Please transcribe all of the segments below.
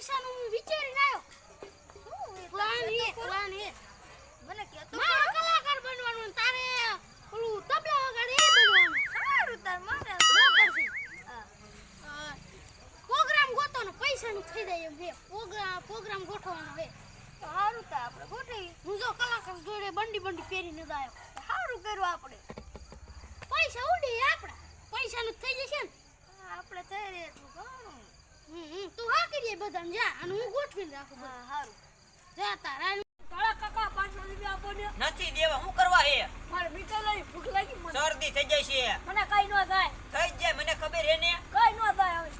પૈસાનું હું વિચારીને આવ્યો પ્લાન હે પ્લાન હે મને કે મારે કલાકાર બનવાનું તારે ઓલું તબલા વગાડે એ બનવાનું. સારું તાર મારે બરાબર છે પ્રોગ્રામ ગોતવાનો પૈસાનું થઈ જાય એમ હે. પ્રોગ્રામ પ્રોગ્રામ ગોઠવવાનો હે. સારું તો આપણે ગોઠવી. હું જો કલાકાર જોડે બંડી બંડી પહેરીને જ આવ્યો સારું કર્યું આપણે. પૈસા ઉડી આપણા. પૈસાનું થઈ જશે ને. આપણે થઈ રહે એટલું ઘણું. તું હા કરીએ બધા જા અને હું ગોઠવીને રાખું હા સારું જા તારા તળા કાકા પાંચસો રૂપિયા આપો ને. નથી દેવા હું કરવા હે? મારે મીઠાઈ લઈ ભૂખ લાગી મને. શરદી થઈ જાય છે. મને કઈ ન થાય. થઈ જાય મને ખબર હે ને? કઈ ન થાય હવે.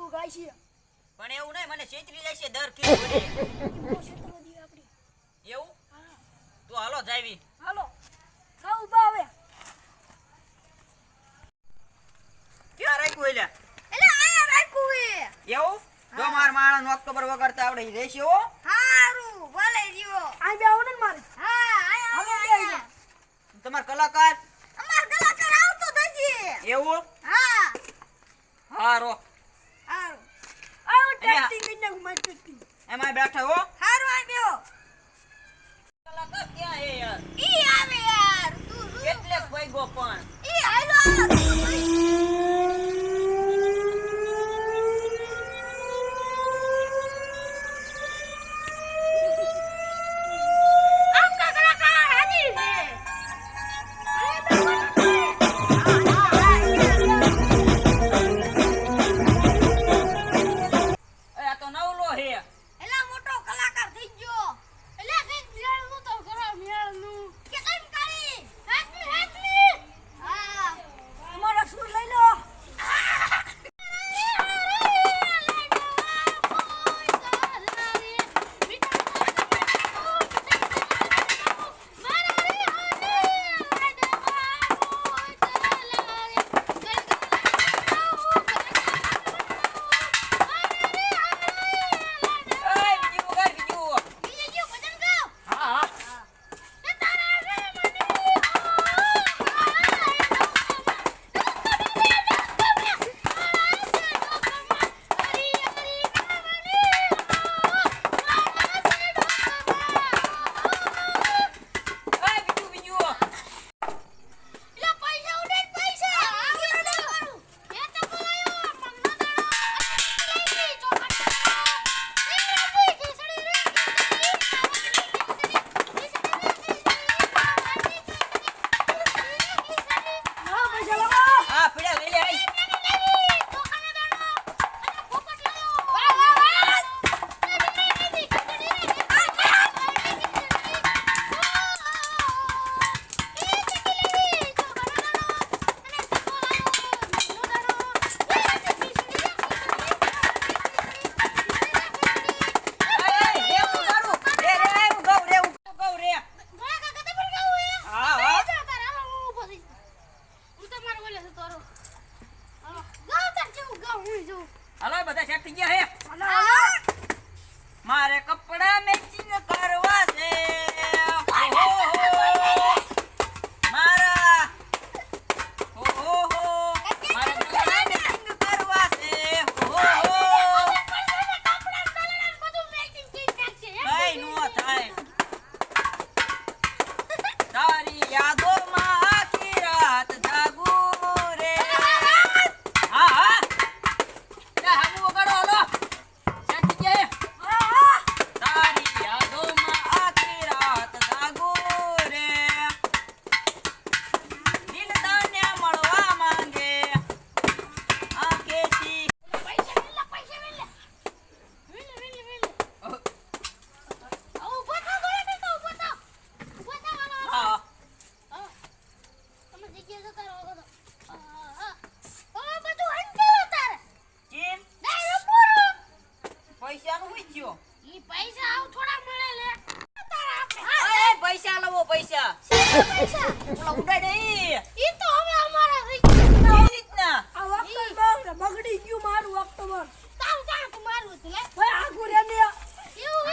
જેવું ગાય છે. પણ એવું નહીં મને સીતરી જાય છે દર કિલો એવું? તો હાલો જાવી. હાલો. ખાવ ઊભા હવે. ક્યાં રાખ્યું એટલે? એટલે આયા રાખ્યું હે એવું? જો માર માણસ ઓક્ટોબર વગર તો આપણે રહેશે હો. હારું ભલે જીવો આ બે આવો ને મારે હા આયા હાલો, આયા, બે આયા તમાર કલાકાર અમાર કલાકાર આવતો થશે એવું હા હારો હારું આવો અહીંયા. ટેસ્ટિંગ મારી ટેસ્ટિંગ એમાં બેઠા હો. હારું આ બેહો. કલાકાર ક્યાં હે યાર? ઈ આવે યાર તું શું? કેટલે પૈગો પણ. ઈ હાલો ઉડાડે. ઈ ઈ તો હવે અમારા થઈ ગયા કેવી રીતના. આ ઓક્ટોબર બગડી ગયું મારું હતું લે. ભાઈ આખું રે ને એવું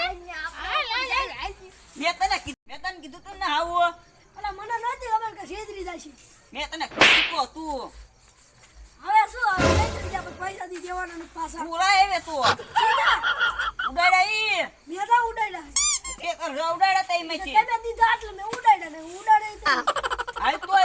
મેં તને કીધું મેં તને કીધું તું ને આવો. અલા મને નથી ખબર કે છેતરી જાય છે મેં તને કીધું તું હવે શું હવે પૈસા દી દેવાના પાછા. પૂરા આવે તું. ઉડાડ્યા મેં તો ઉડાડ્યા. એક તઈ મેં તમે દીધા એટલે મેં ઉડાડ્યા ને ઉડાડે I thought